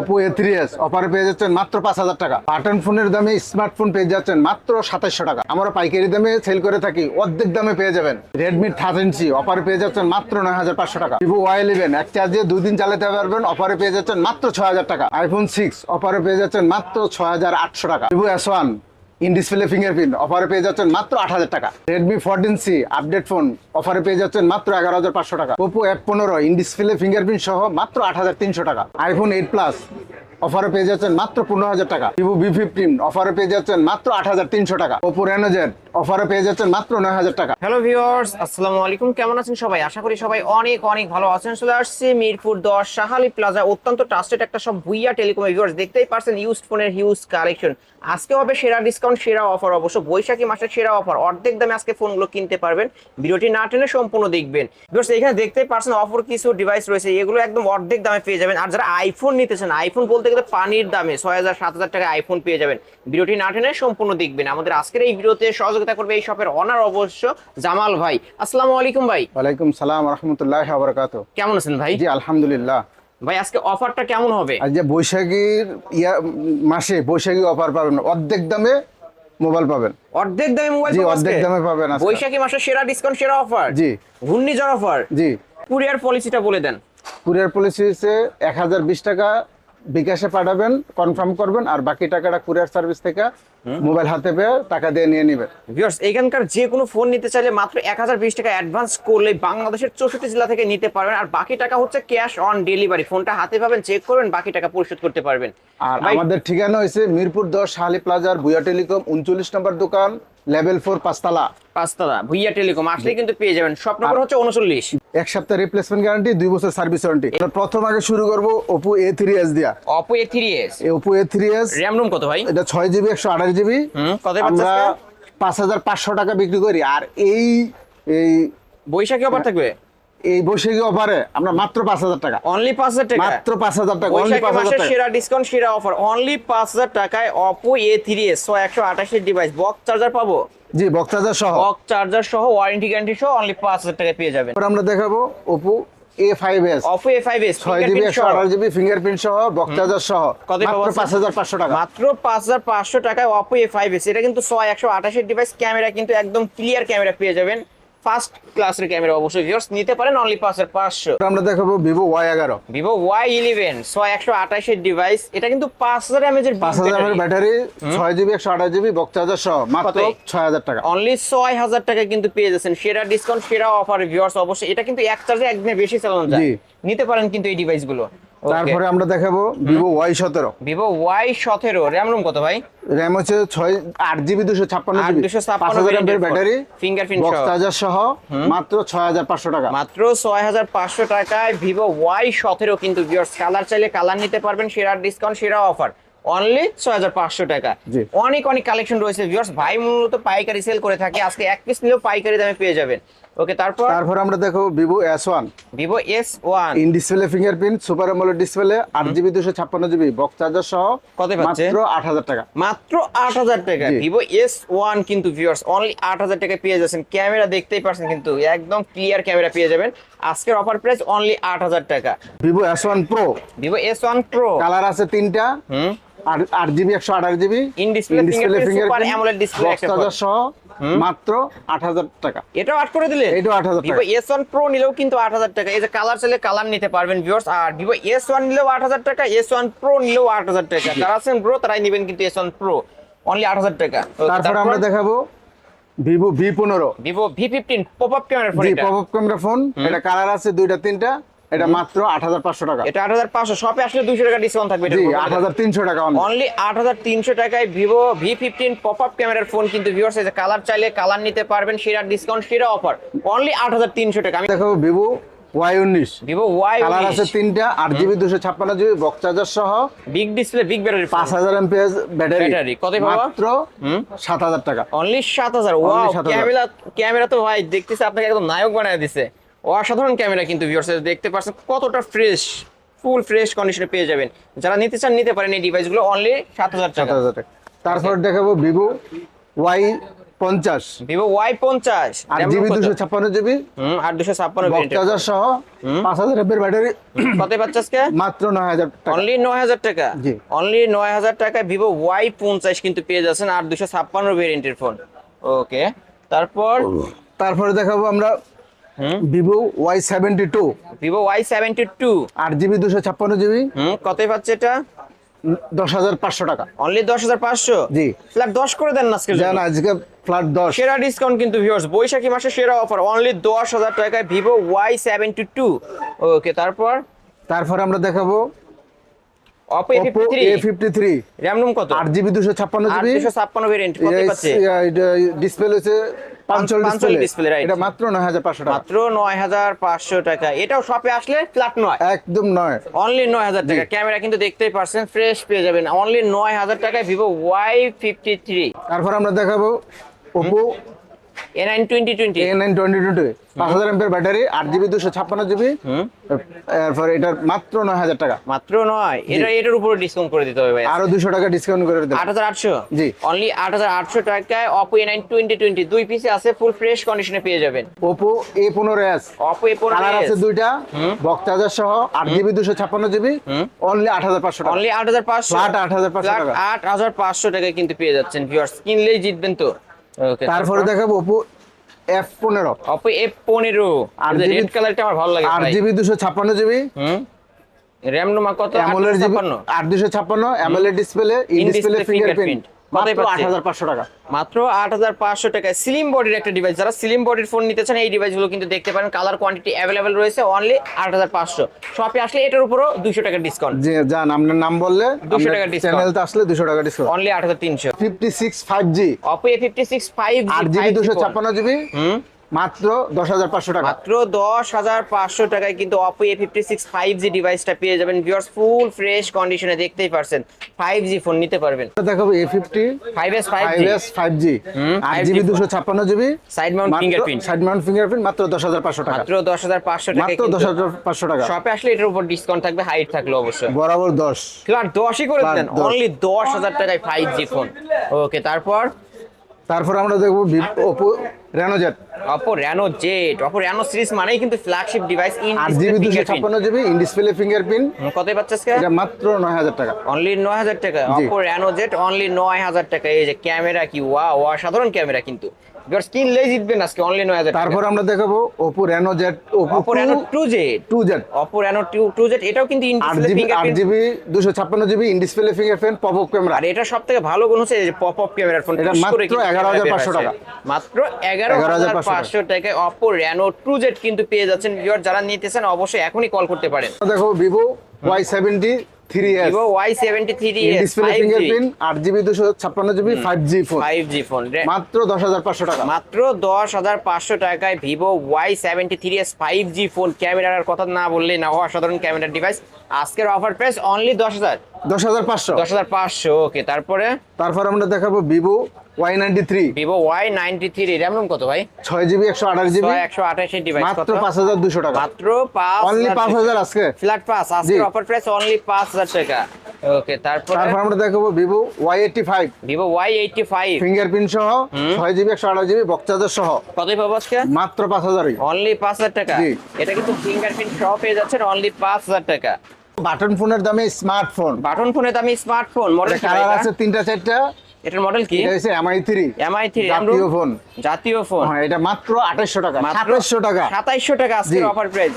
Oppo A three S অফারে পেয়ে যাচ্ছেন মাত্র পাঁচ হাজার টাকা। বাটন ফোনের দামে স্মার্টফোন পেয়ে যাচ্ছেন মাত্র সাতাশশো টাকা। আমরা পাইকারি দামে সেল করে থাকি, অর্ধেক দামে পেয়ে যাবেন। রেডমি থার্টিন সি অফারে পেয়ে যাচ্ছেন মাত্র নয় হাজার পাঁচশো টাকা। ভিভো ওয়াই ইলেভেন এক চার্জে দুই দিন চালাতে পারবেন অফারে পেয়ে যাচ্ছেন মাত্র ছয় হাজার টাকা। আইফোন সিক্স অফারে পেয়ে যাচ্ছেন মাত্র ছয় হাজার আটশো টাকা। Vivo S one in display fingerprint অফারে পেয়ে যাচ্ছেন মাত্র আট হাজার টাকা। Redmi fourteen C update phone অফারে পেয়ে যাচ্ছেন মাত্র এগারো হাজার পাঁচশো টাকা। ওপো এফ পনেরো ইন ডিসপ্লে ফিঙ্গারপ্রিন্ট সহ মাত্র আট হাজার তিনশো টাকা। আইফোন এইট প্লাস অফারে পেয়ে যাচ্ছেন মাত্র পনেরো হাজার টাকা। ভিভো ভি ফিফটিন অফারে পেয়ে যাচ্ছেন মাত্র আট হাজার তিনশো টাকা। ওপো রেনো জেড অফারে পেয়ে যাচ্ছেন মাত্র নয় হাজার টাকা। হ্যালো ভিউয়ার্স আসসালামু আলাইকুম। কেমন আছেন সবাই? আশা করি সবাই অনেক অনেক ভালো আছেন। চলে আসছে মিরপুর দশ শাহালি প্লাজা, অত্যন্ত ট্রাস্টেড একটা সব ভুইয়া টেলিকম ভিউয়ার্স দেখতেই পারছেন ইউজড ফোনের হিউজ কালেকশন আজকে হবে সেরা ডিসকাউন্ট সেরা অফার অবশ্য। বৈশাখী মাসের সেরা অফার অর্ধেক দামে আজকে ফোনগুলো কিনতে পারবেন। ভিডিওটি না টেনে সম্পূর্ণ দেখবেন। ভিউয়ার্স এখানে দেখতেই পারছেন অফার কিছু ডিভাইস রয়েছে। এগুলো একদম অর্ধেক দামে পেয়ে যাবেন। আর যারা আইফোন নিতেছেন আইফোন বলতে গেলে পানির দামে ছয় হাজার সাত হাজার টাকা আইফোন পেয়ে যাবেন। ভিডিওটি না টেনে সম্পূর্ণ দেখবেন। আমাদের আজকের এই ভিডিওতে সহযোগিতা করবে এই শপের অনার অবশ্য জামাল ভাই। আসসালামু আলাইকুম ভাই। ওয়ালাইকুম সালাম রহমতুল্লাহ আবরকাত কেমন আছেন ভাই? জি আলহামদুলিল্লাহ। ভাই আজকে অফারটা কেমন হবে? আজ যে বৈশাখীর ইয়া মাসে বৈশাখী অফার পাবেন অর্ধেক দামে মোবাইল পাবেন। অর্ধেক দামে মোবাইল জি, অর্ধেক দামে পাবেন। বৈশাখী মাসের সেরা ডিসকাউন্ট সেরা অফার জি। ঘূর্ণিঝড় অফার জি। কুরিয়ার পলিসিটা বলে দেন। কুরিয়ার পলিসি হচ্ছে এক হাজার বিশ টাকা বিকাশে পাঠাবেন কনফার্ম করবেন আর বাকি টাকাটা কুরিয়ার সার্ভিস থেকে মোবাইল হাতে পেয়ে টাকা দিয়ে নিয়ে নেবেন। ভিউয়ার্স এখানকার যে কোনো ফোন নিতে চাইলে মাত্র এক হাজার বিশ টাকা অ্যাডভান্স করলে বাংলাদেশের চৌষট্টি জেলা থেকে নিতে পারবেন। আর বাকি টাকা হচ্ছে ক্যাশ অন ডেলিভারি ফোনটা হাতে পাবেন চেক করবেন বাকি টাকা পরিশোধ করতে পারবেন। আর আমাদের ঠিকানা হয়েছে মিরপুর দশ শাহালি প্লাজার বুয়া টেলিকম উনচল্লিশ নম্বর দোকান লেভেল ফোর পাঁচতলা। পাঁচতলা ভুইয়া টেলিকম। আসলে কিন্তু পেয়ে যাবেন। সব নম্বর হচ্ছে উনচল্লিশ এক সপ্তাহ রিপ্লেসমেন্ট গ্যারান্টি দুই বছর সার্ভিস ওয়ারেন্টি প্রথম আগে শুরু করব ওপো এ থ্রি এস দিয়া। ওপো এ থ্রি এস এই Oppo A three S RAM ROM কত ভাই? এটা ছয় জিবি একশো আঠাশ জিবি আমরা? পাঁচ হাজার পাঁচশো টাকা বিক্রি করি। আর এই এই বৈশাখী অফার থাকবে? এই বৈশাখী অফারে আমরা মাত্র পাঁচ হাজার টাকা। অনলি পাঁচ হাজার টাকা। মাত্র পাঁচ হাজার টাকা অনলি পাঁচ হাজার টাকা। সেরা ডিসকাউন্ট সেরা অফার অনলি পাঁচ হাজার টাকায় অপো এ থ্রি এস একশো আঠাশের ডিভাইস বক্স চার্জার পাবো? জি বক্তাজার সহ। বক্স চার্জার সহ ওয়ারেন্টি গ্যারান্টি সহ অনলি পাঁচ হাজার টাকায় পেয়ে যাবেন। এবার আমরা দেখাবো Oppo A five S Oppo A five S ছয় জিবি একশো আঠাশ জিবি ফিঙ্গারপ্রিন্ট সহ বক্তাজার সহ। কত পাবো মাত্র পাঁচ হাজার পাঁচশো টাকা। মাত্র পাঁচ হাজার পাঁচশো টাকায় অপো এ ফাইভ এস এটা কিন্তু ছয় একশো আঠাশের ডিভাইস ক্যামেরা কিন্তু একদম ক্লিয়ার ক্যামেরা পেয়ে যাবেন। ফার্স্ট ক্লাসের ক্যামেরা অবশ্যই ভিউয়ার্স নিতে পারেন অনলি পাঁচ হাজার পাঁচশো আমরা দেখাবো ভিভো ওয়াই এগারো। ভিভো ওয়াই ইলেভেন ছয় একশো আঠাশের ডিভাইস এটা কিন্তু পাঁচ হাজার এমএজের পাঁচ হাজার এমএর ব্যাটারি ছয় জিবি একশো আঠাশ জিবি বক্স বক্তাজার সহ মাত্র ছয় হাজার টাকা। অনলি ছয় হাজার টাকা কিন্তু পেয়ে যাচ্ছেন। সেরা ডিসকাউন্ট সেরা অফার ভিউয়ার্স অবশ্যই। এটা কিন্তু এক চার্জে একদিনে বেশি চালানো যায়। নিতে পারেন কিন্তু এই ডিভাইসগুলো। তারপরে আমরা দেখাবো ভিভো ওয়াই সতেরো। ভিভো ওয়াই সতেরো র্যাম রুম কত ভাই? র্যাম হচ্ছে ছয় আট জিবি দুশো ছাপ্পান্ন দুশো ছাপ্পান্ন ব্যাটারি সহ। চার্জার সহ মাত্র ছয় হাজার পাঁচশো টাকা। মাত্র ছয় হাজার পাঁচশো টাকায় ভিভো ওয়াই সতেরো কিন্তু ভিউয়ার্স কালার চাইলে কালার নিতে পারবেন সেরা ডিসকাউন্ট সেরা অফার অনলি ছয় হাজার পাঁচশো টাকা। অনেক অনেক কালেকশন রয়েছে ভিউয়ার্স ভাই মূলত পাইকারি সেল করে থাকে আজকে এক পিস নিলেও পাইকারি দামে পেয়ে যাবেন। ওকে তারপর? তারপর আমরা দেখো Vivo S one Vivo S one in display fingerprint super AMOLED display আট জিবি দুশো ছাপ্পান্ন জিবি বক্স চার্জার সহ কত পাচ্ছে? মাত্র আট হাজার টাকা। মাত্র আট হাজার টাকা। ভিভো এস ওয়ান কিন্তু ভিউয়ার্স অনলি আট হাজার টাকা পেয়ে যাচ্ছেন। ক্যামেরা দেখতেই পারছেন কিন্তু একদম ক্লিয়ার ক্যামেরা পেয়ে যাবেন। আজকের অফার প্রাইস অনলি আট হাজার টাকা। Vivo S one pro Vivo S one pro colour আছে তিনটা। হুম। আর আট জিবি একশো আঠাশ GB In display AMOLED display box charger সহ মাত্র আট হাজার টাকা। এটাও আট করে দিলে এটাও 8,000 ভিভো টাকা। এস ওয়ান প্রো নিলেও কিন্তু আট হাজার টাকা। এই যে কালার চাইলে কালার নিতে পারবেন ভিউয়ার্স আর ভিভো এস ওয়ান নিলেও আট হাজার টাকা এস ওয়ান প্রো নিলেও আট হাজার টাকা। যারা আছেন ব্রো তারাই নেবেন কিন্তু এস ওয়ান প্রো অনলি আট হাজার টাকা। তারপরে আমরা দেখাবো ভিভো ভি পনেরো Vivo V fifteen pop up camera phone pop up camera phone এটা কালার আছে দুইটা তিনটা। এটা মাত্র আট হাজার পাঁচশো টাকা। এটা আট হাজার পাঁচশো শপে আসলে টাকা ডিসকাউন্ট থাকবে হাজার তিনশো টাকা অনলি আট হাজার তিনশো টাকায় Vivo V fifteen pop up ক্যামেরার ফোন কিন্তু ভিউয়ার্স এই কালার চাইলে কালার নিতে পারবেন সেরা ডিসকাউন্ট সেরা অফার অনলি আট হাজার তিনশো টাকা। আমি দেখো ভিভো ওয়াই উনিশ। ভিভো ওয়াই কালার আছে তিনটা আট জিবি দুশো ছাপ্পান্ন জিবি বক্স চার্জার সহ। বিগ ডিসপ্লে বিগ ব্যাটারি পাঁচ হাজার এমপিএস ব্যাটারি কত পাবো? মাত্র সাত হাজার টাকা। অনলি সাত হাজার। ওয়াও ক্যামেরা ক্যামেরা তো ভাই দেখতেছে আপনাকে একদম নায়ক বানায় দিছে। অসাধারণ ক্যামেরা কিন্তু ভিউয়ার্স দেখতে পাচ্ছেন কতটা ফ্রেশ ফুল ফ্রেশ কন্ডিশনে পেয়ে যাবেন। যারা নিতে চান নিতে পারেন এই ডিভাইসগুলো অনলি সাত হাজার সাত টাকা হাজার টাকা। তারপর দেখাবো ভিভো ওয়াই পঞ্চাশ। ভিভো ওয়াই পঞ্চাশ। আট জিবি দুশো ছাপ্পান্ন জিবি হুম আট দুশো ছাপ্পান্ন চার্জার সহ পাঁচ হাজার এমপের ব্যাটারি কত পাচ্ছে আজকে মাত্র নয় হাজার টাকা। অনলি নয় হাজার টাকা? জি। অনলি নয় হাজার টাকায় ভিভো ওয়াই পঞ্চাশ কিন্তু পেয়ে যাচ্ছেন আট দুশো ছাপ্পান্ন ভেরিয়েন্টের ফোন ওকে তারপর? তারপরে দেখাবো আমরা Vivo Y seventy two Vivo Y seventy two আট জিবি দুশো ছাপ্পান্ন জিবি। হুম কতই পাচ্ছে এটা? দশ হাজার পাঁচশো টাকা। অনলি দশ হাজার পাঁচশো? জি। ফ্ল্যাট দশ করে দেন না আজকে জান আজকে ফ্ল্যাট দশ। সেরা ডিসকাউন্ট কিন্তু ভিউয়ার্স বৈশাখী মাসে সেরা অফার অনলি দশ হাজার টাকায় Vivo Y seventy two okay তারপর? তারপরে আমরা দেখাবো A fifty three RAM ROM কত? আট জিবি দুশো ছাপ্পান্ন আট জিবি দুশো ছাপ্পান্ন ভেরিয়েন্ট কত পাচ্ছে? Display punch hole punch hole display display, এটা মাত্র নয় হাজার পাঁচশো টাকা। মাত্র টাকা। এটাও শপে আসলে ফ্ল্যাট নয়। একদম নয়। অনলি নয় হাজার টাকা। ক্যামেরা কিন্তু দেখতেই পারছেন ফ্রেশ পেয়ে যাবেন। অনলি নয় হাজার টাকায় ভিভো ওয়াই ফিফটি থ্রি তারপর আমরা দেখাবো Oppo A nine twenty twenty A nine twenty twenty পাঁচ হাজার এমপের ব্যাটারি আট জিবি দুশো ছাপ্পান্ন জিবি হুম। এরপর এটার মাত্র নয় হাজার টাকা। মাত্র নয়। এটা এটার উপরে ডিসকাউন্ট করে দিতে হবে ভাই। আরও দুশো টাকা ডিসকাউন্ট করে দেবো আট হাজার আটশো? জি। অনলি আট হাজার আটশো টাকায় Oppo A nine twenty twenty দুই পিসে আছে ফুল ফ্রেশ কন্ডিশনে পেয়ে যাবেন। ওপো এ পনেরো এস অপো এ কালার আছে দুইটা। হুম। বক চার্জার সহ আট জিবি দুশো ছাপ্পান্ন জিবি হুম। অনলি আট হাজার পাঁচশো অনলি আট হাজার পাঁচশো। Flat 8,500 টাকা। আট হাজার পাঁচশো টাকায় কিন্তু পেয়ে যাচ্ছেন ভিউয়ার্স কিনলেই জিতবেন তো। তারপরে? দেখাবো ওপো এফ পনেরো। অপো এফ পনেরো। আর রেড কালারটা আমার ভালো লাগে আর জিবি দুশো ছাপ্পান্ন জিবি। হুম? র্যাম নোমা কত? AMOLED GB 856? আট দুশো ছাপ্পান্ন। AMOLED display in display fingerprint মাত্র আট পাচ্ছে? হাজার পাঁচশো টাকা। মাত্র আট হাজার পাঁচশো টাকায় স্লিম বডির একটা ডিভাইস যারা স্লিম বডির ফোন নিতে চান এই ডিভাইসগুলো কিন্তু দেখতে পারেন। কালার কোয়ান্টিটি অ্যাভেলেবেল রয়েছে অনলি আট হাজার পাঁচশো। শপে আসলে এটার উপরও দুশো টাকা ডিসকাউন্ট আপনার নাম বললে 200 টাকা discount। চ্যানেলতে আসলে দুশো টাকা ডিসকাউন্ট অনলি আট হাজার তিনশো। Fifty six five G Oppo A fifty six five আট জিবি দুশো ছাপ্পান্ন জিবি হুম? মাত্র দশ হাজার পাঁচশো টাকা। মাত্র দশ হাজার পাঁচশো টাকায় কিন্তু Oppo A fifty six five G ডিভাইসটা পেয়ে যাবেন। ভিউয়ার্স ফুল ফ্রেশ কন্ডিশনে দেখতেই পারছেন। ফাইভ জি ফোন নিতে পারবেন। দেখাবো A fifty five S five S five G আট জিবি দুশো ছাপ্পান্ন GB side mount fingerprint side mount fingerprint মাত্র দশ হাজার পাঁচশো টাকা। মাত্র দশ হাজার পাঁচশো টাকা মাত্র দশ হাজার পাঁচশো টাকা। শপে আসলে এটার উপর ডিসকাউন্ট থাকবে হাইট থাকল অবশ্যই। বরাবর দশ। ফ্ল্যাট দশই করে দেন অনলি দশ হাজার টাকায় ফাইভ জি ফোন ওকে তারপর? তারপর আমরা দেখব Oppo Reno Z Oppo Reno Z Oppo Reno series মানেই কিন্তু ফ্ল্যাগশিপ ডিভাইস ইন আট জিবি দুশো ছাপ্পান্ন জিবি ইন ডিসপ্লে ফিঙ্গারপ্রিন্ট কতই পাচ্ছে আজকে? এটা মাত্র নয় হাজার টাকা। অনলি নয় হাজার টাকা। জি। অপো র্যানো জেট অনলি নয় হাজার টাকা। এই যে ক্যামেরা কি? ওয়া অসাধারণ সাধারণ ক্যামেরা কিন্তু। এবার স্ক্রিনলেই জিতবেন আজকে অনলি নয় হাজার তারপর আমরা দেখাবো Reno two Z two Z Oppo Reno two two Z এটাও কিন্তু ইন ডিসপ্লে ফিঙ্গারপ্রিন্ট জিবি দুশো ছাপ্পান্ন GB in display fingerprint pop up camera আর এটা সব থেকে ভালো গুণ হচ্ছে যে পপ আপ ক্যামেরার ফোন এটা মাত্র 11,500 টাকা। মাত্র এগারো হাজার পাঁচশো টাকায় অপো র্যানো টু জেড কিন্তু পেয়ে যাচ্ছেন। ভিউয়ার যারা নিতেছেন অবশ্যই এখনই কল করতে পারেন। দেখো Vivo Y display fingerprint phone মাত্র দশ হাজার পাঁচশো টাকা। মাত্র দশ হাজার পাঁচশো টাকায় ফোন ক্যামেরার কথা না বললে না অসাধারণ ক্যামেরার ডিভাইস আজকের অফার প্রাইস অনলি দশ হাজার। দশ হাজার পাঁচশো। দশ হাজার পাঁচশো ওকে তারপরে? তারপর আমরা দেখাবো Vivo Y ninety three Vivo Y ninety three RAM ROM কত ভাই? ছয় জিবি একশো আঠাশ জিবি। একশো আঠাশের ডিভাইস মাত্র পাঁচ হাজার দুশো টাকা। মাত্র পাঁচ অনলি পাঁচ হাজার আজকে। ফ্ল্যাট পাস আজকের জি। অফার প্রাইস অনলি পাঁচ হাজার টাকা। ওকে তারপর? তারপর আমরা দেখাবো Vivo Y eighty five Vivo Y eighty five fingerprint সহ ছয় জিবি একশো আঠাশ জিবি বক চার্জার সহ। কতই পাবো আজকে? মাত্র পাঁচ হাজারই। অনলি পাঁচ হাজার টাকা। এটা কিন্তু ফিঙ্গারপ্রিন্ট সহ পেয়ে যাচ্ছেন অনলি পাঁচ হাজার টাকা। বাটন ফোনের দামে স্মার্টফোন। বাটন ফোনের দামে স্মার্টফোন মডেল কালার আছে তিনটা চারটা। এটার মডেল কি? এটা হচ্ছে এমআই থ্রি এমআই থ্রি জাতীয় ফোন। জাতীয় ফোন। হ্যাঁ এটা মাত্র আঠাশশো টাকা। মাত্র সাতাশশো টাকা। সাতাইশশো টাকা আজকের অফার প্রাইস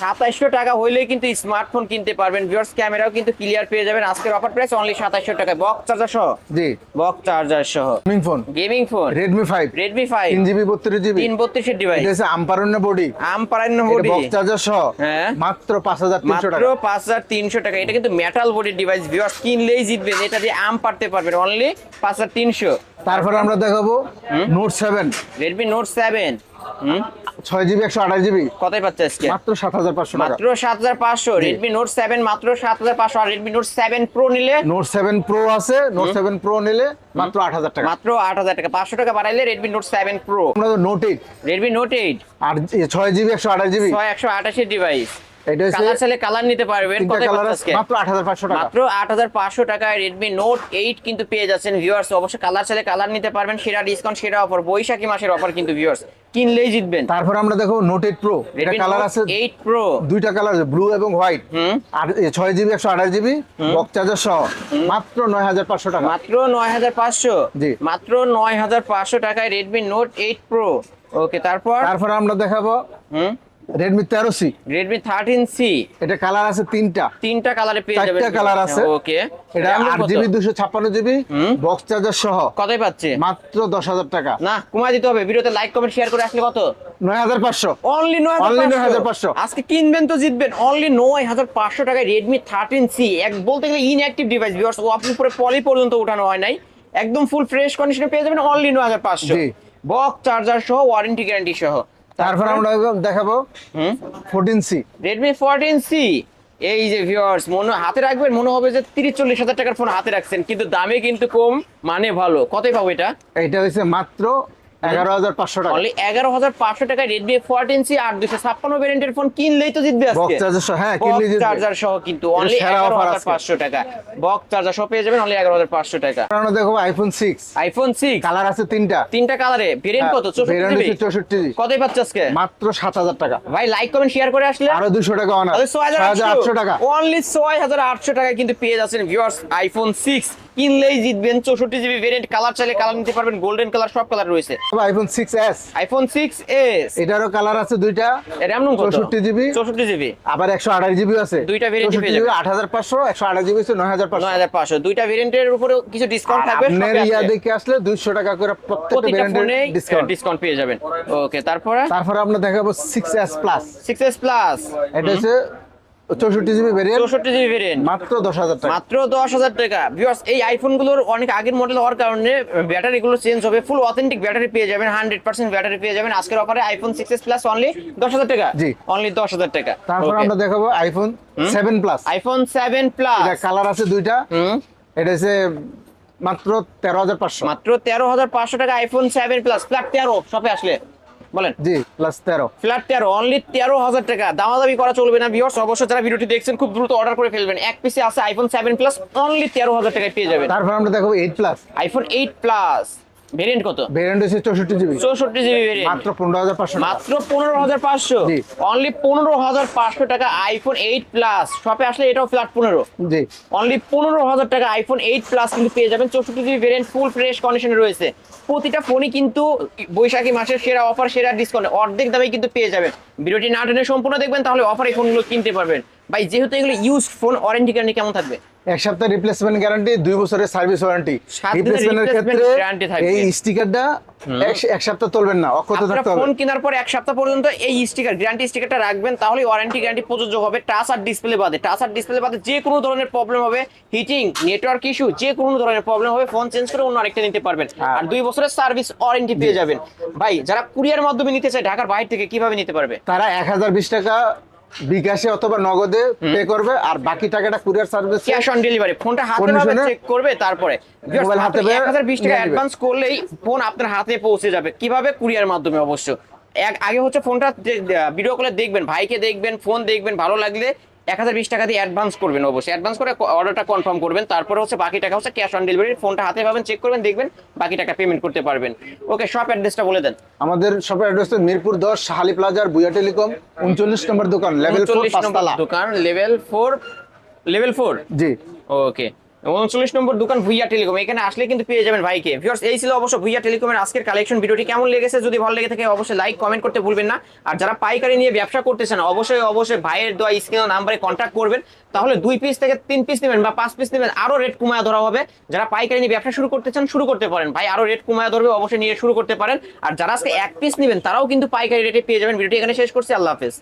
সাতাইশশো টাকা হইলেই কিন্তু স্মার্টফোন কিনতে পারবেন। ভিউয়ার্স ক্যামেরাও কিন্তু ক্লিয়ার পেয়ে যাবেন। আজকের অফার প্রাইস অনলি সাতাইশশো টাকা বক্স চার্জার সহ? জি। বক্স চার্জার সহ। Gaming phone gaming phone Redmi five Redmi five তিন জিবি বত্রিশ জিবি তিন বত্রিশের ডিভাইস এটা হচ্ছে আম্পারন্য বডি আম বডি বক্স চার্জার সহ? হ্যাঁ। মাত্র পাঁচ হাজার তিনশো মাত্র টাকা পাঁচ হাজার তিনশো টাকা। এটা কিন্তু মেটাল বডির ডিভাইস ভিউয়ার্স কিনলেই জিতবেন। এটা দিয়ে আম পারতে পারবেন। অনলি পাঁচ হাজার তিনশো। তারপরে আমরা দেখাবো Note seven Redmi Note seven হুম? ছয় জিবি একশো আঠাশ জিবি। কতই পাচ্ছে আজকে? মাত্র সাত হাজার পাঁচশো মাত্র সাত হাজার পাঁচশো রেডমি নোট সেভেন মাত্র সাত হাজার পাঁচশো আর রেডমি নোট সেভেন প্রো নিলে? নোট সেভেন প্রো আছে নোট সেভেন প্রো নিলে মাত্র আট হাজার টাকা। মাত্র আট হাজার টাকা। পাঁচশো টাকা বাড়াইলে Redmi Note seven pro Note eight Redmi Note eight আর ছয় জিবি একশো আঠাশ জিবি। ছয় একশো আঠাশের ডিভাইস এটা কালার চাইলে কালার নিতে পারবেন। কত কালার আজকে? মাত্র আট হাজার পাঁচশো টাকা। মাত্র আট হাজার পাঁচশো টাকায় রেডমি নোট এইট কিন্তু পেয়ে যাচ্ছেন ভিউয়ার্স অবশ্যই কালার চাইলে কালার নিতে পারবেন। সেরা ডিসকাউন্ট সেরা অফার বৈশাখী মাসের অফার কিন্তু ভিউয়ার্স কিনলেই জিতবেন। তারপর আমরা দেখো নোট এইট প্রো এটা কালার আছে এইট প্রো দুইটা কালার আছে ব্লু এবং হোয়াইট হুম। আর এ ছয় জিবি একশো আঠাশ জিবি বক চার্জার সহ। মাত্র নয় হাজার পাঁচশো টাকা। মাত্র নয় হাজার পাঁচশো। জি। মাত্র নয় হাজার পাঁচশো টাকায় Redmi Note eight pro okay তারপর? তারপর আমরা দেখাবো হুম। রেডমি তেরো সি রেডমি থার্টিন সি এটা কালার আছে তিনটা। তিনটা কালারে পেয়ে যাবেন। চারটা কালার আছে। ওকে এটা আট জিবি দুশো ছাপ্পান্ন জিবি বক্স চার্জার সহ। কতই পাচ্ছে? মাত্র দশ হাজার টাকা। না কমায় দিতে হবে। ভিডিওতে লাইক কমেন্ট শেয়ার করে আসলে কত? নয় হাজার পাঁচশো। অনলি নয় Only হাজার 9,500 আজকে কিনবেন তো জিতবেন। অনলি নয় হাজার পাঁচশো টাকায় রেডমি থার্টিন সি এক বলতে গেলে ইনঅ্যাক্টিভ ডিভাইস ভিউয়ার্স ও আপনি পুরো পলি পর্যন্ত উঠানো হয় নাই। একদম ফুল ফ্রেশ কন্ডিশনে পেয়ে যাবেন অনলি নয় হাজার পাঁচশো। বক্স চার্জার সহ ওয়ারেন্টি গ্যারান্টি সহ। তারপর আমরা দেখাবো হুম? Fourteen C Redmi fourteen C এই যে ভিউয়ার্স মনে হাতে রাখবেন মনে হবে যে তিরিশ চল্লিশ হাজার টাকার ফোন হাতে রাখছেন কিন্তু দামে কিন্তু কম মানে ভালো। কতই পাবো এটা? এটা হচ্ছে মাত্র এগারো হাজার পাঁচশো টাকা। এগারো হাজার পাঁচশো টাকায় রেডমি ফোরটিন সি আর দুশো ছাপ্পান্ন ভ্যারিয়েন্টের ফোন কিনলেই তো জিতবে বক্স আজকে চার্জার সহ হ্যাঁ চার্জার সহ কিন্তু অনলি এগারো হাজার পাঁচশো টাকা। বক্স চার্জার সহ পেয়ে যাবেন অনলি এগারো হাজার পাঁচশো টাকা। আমরা দেখো iPhone six iPhone six colour আছে তিনটা। তিনটা কালারে ভেরিয়েন্ট কত? চৌষট্টি জিবি হচ্ছে চৌষট্টি। কতই পাচ্ছে আজকে? মাত্র সাত হাজার টাকা। ভাই লাইক কমেন্ট শেয়ার করে আসলে। আরও দুশো টাকা অনার ছয় হাজার আটশো। টাকা। অনলি ছয় হাজার আটশো টাকায় কিন্তু পেয়ে যাচ্ছেন ভিউয়ার্স আইফোন সিক্স কিনলেই জিতবেন চৌষট্টি জিবি ভেরিয়েন্ট কালার চাইলে কালার নিতে পারবেন গোল্ডেন কালার সব কালার রয়েছে। IPhone six S iPhone six S এটারও কালার আছে দুইটা। র্যাম চৌষট্টি জিবি। চৌষট্টি জিবি। আবার একশো আঠাশ জিবি আছে। দুইটা ভেরিয়েন্ট পেয়ে যাবেন। আট হাজার পাঁচশো একশো আঠাশ জিবি হচ্ছে নয় হাজার পাঁচশো। নয় হাজার পাঁচশো। দুইটা ভেরিয়েন্টের উপরে কিছু ডিসকাউন্ট থাকবে আপনার ইয়া দেখে আসলে দুইশো টাকা করে প্রত্যেকটা ভেরিয়েন্টের ডিসকাউন্ট ডিসকাউন্ট পেয়ে যাবেন। ওকে তারপরে? তারপরে আমরা দেখাবো six S plus six S plus এটা হচ্ছে চৌষট্টি জিবি ভেরিয়েন্ট চৌষট্টি জিবি ভেরিয়েন্ট মাত্র দশ হাজার টাকা। মাত্র দশ হাজার টাকা। ভিউয়ার্স এই আইফোনগুলোর অনেক আগের মডেল হওয়ার কারণে ব্যাটারিগুলো চেঞ্জ হবে। ফুল অথেন্টিক ব্যাটারি পেয়ে যাবেন হান্ড্রেড পার্সেন্ট ব্যাটারি পেয়ে যাবেন। আজকের অফারে iPhone six S plus only দশ হাজার টাকা। জি। অনলি দশ হাজার টাকা। তারপর আমরা দেখাবো iPhone seven plus iPhone seven plus এটা কালার আছে দুইটা। হুম? এটা হচ্ছে মাত্র তেরো হাজার পাঁচশো। মাত্র তেরো হাজার পাঁচশো টাকা আইফোন সেভেন প্লাস ফ্ল্যাট তেরো শপে আসলে। বলেন? জি প্লাস তেরো। ফ্ল্যাট তেরো অনলি তেরো হাজার টাকা। দামাদামি করা চলবে না ভিউয়ার্স অবশ্যই যারা ভিডিওটি দেখছেন খুব দ্রুত অর্ডার করে ফেলবেন। এক পিসে আছে আইফোন সেভেন প্লাস অনলি তেরো হাজার টাকায় পেয়ে যাবেন। তারপর আমরা দেখাবো eight plus iPhone eight plus variant কত? ভেরিয়েন্ট হচ্ছে চৌষট্টি জিবি চৌষট্টি জিবি ভেরিয়েন্ট মাত্র পনেরো হাজার পাঁচশো মাত্র পনেরো হাজার পাঁচশো। জি। অনলি পনেরো হাজার পাঁচশো টাকা আইফোন এইট প্লাস শপে আসলে এটাও ফ্ল্যাট পনেরো। জি। অনলি পনেরো হাজার টাকা আইফোন এইট প্লাস কিন্তু পেয়ে যাবেন। চৌষট্টি জিবি ভেরিয়েন্ট ফুল ফ্রেশ কন্ডিশনে রয়েছে। প্রতিটা ফোনই কিন্তু বৈশাখী মাসের সেরা অফার সেরা ডিসকাউন্ট অর্ধেক দামে কিন্তু পেয়ে যাবেন। ভিডিওটি না টেনে সম্পূর্ণ দেখবেন, তাহলে অফার এই ফোনগুলো কিনতে পারবেন। ভাই যেহেতু এগুলো ইউজড ফোন ওয়ারেন্টি গ্যারান্টি কেমন থাকবে? এক সপ্তাহ রিপ্লেসমেন্ট গ্যারান্টি দুই বছরের সার্ভিস ওয়ারেন্টি রিপ্লেসমেন্টের ক্ষেত্রে। এই স্টিকারটা এক সপ্তাহ তুলবেন না অক্ষত থাকতে হবে। ফোন কেনার পর এক সপ্তাহ পর্যন্ত এই স্টিকার গ্যারান্টি স্টিকারটা রাখবেন তাহলে ওয়ারেন্টি গ্যারান্টি প্রযোজ্য হবে টাচ আর ডিসপ্লে বাদে। টাচ আর ডিসপ্লে বাদে যে কোনো ধরনের প্রবলেম হবে। হিটিং নেটওয়ার্ক ইস্যু যে কোনো ধরনের প্রবলেম হবে ফোন চেঞ্জ করে অন্য আরেকটা নিতে পারবেন। হ্যাঁ। আর দুই বছরের সার্ভিস ওয়ারেন্টি পেয়ে যাবেন। ভাই যারা কুরিয়ার মাধ্যমে নিতে চায় ঢাকার বাইরে থেকে কীভাবে নিতে পারবে? তারা এক হাজার বিশ টাকা বিকাশে অথবা নগদে পে করবে আর বাকি টাকাটা courier service cash on delivery ফোনটা হাতে পাবে চেক করবে তারপরে। মোবাইল হাতে পেয়ে এক হাজার বিশ টাকা অ্যাডভান্স করলেই ফোন আপনার হাতে পৌঁছে যাবে। কীভাবে? কুরিয়ার মাধ্যমে অবশ্য। এক আগে হচ্ছে ফোনটা ভিডিও কলে দেখবেন ভাইকে দেখবেন ফোন দেখবেন ভালো লাগলে এক হাজার বিশ টাকা দিয়ে অ্যাডভান্স করবেন অবশ্যই। অ্যাডভান্স করে অর্ডারটা কনফার্ম করবেন তারপরে হচ্ছে বাকি টাকা হচ্ছে ক্যাশ অন ডেলিভারি ফোনটা হাতে পাবেন চেক করবেন দেখবেন বাকি টাকা পেমেন্ট করতে পারবেন। ওকে শপ অ্যাড্রেসটা বলে দেন। আমাদের শপের অ্যাড্রেস তো মিরপুর দশ শাহালি প্লাজার বুয়া টেলিকম উনচল্লিশ নম্বর দোকান লেভেল ফোর নম্বর দোকান লেভেল ফোর লেভেল ফোর জি। ওকে উনচল্লিশ নম্বর দোকান ভুইয়া টেলিকম। এখানে আসলে কিন্তু পেয়ে যাবেন ভাইকে। ভিউয়ার্স এই ছিল অবশ্য ভুইয়া টেলিকমের আজকের কালেকশন ভিডিওটি কেমন লেগেছে যদি ভালো লেগে থাকে অবশ্যই লাইক কমেন্ট করতে ভুলবেন না। আর যারা পাইকারি নিয়ে ব্যবসা করতেছেন অবশ্যই অবশ্যই ভাইয়ের দেওয়া স্ক্রিন নাম্বারে কন্ট্যাক্ট করবেন। তাহলে দুই পিস থেকে তিন পিস নেবেন বা পাঁচ পিস নেবেন আরও রেট কমায় ধরা হবে। যারা পাইকারি নিয়ে ব্যবসা শুরু করতে চান, শুরু করতে পারেন। ভাই আরও রেট কমায় ধরবে, অবশ্যই নিয়ে শুরু করতে পারেন। আর যারা আজকে এক পিস নেবেন, তারাও কিন্তু পাইকারি রেটে পেয়ে যাবেন। ভিডিওটি এখানে শেষ করছি। আল্লাহ হাফেজ।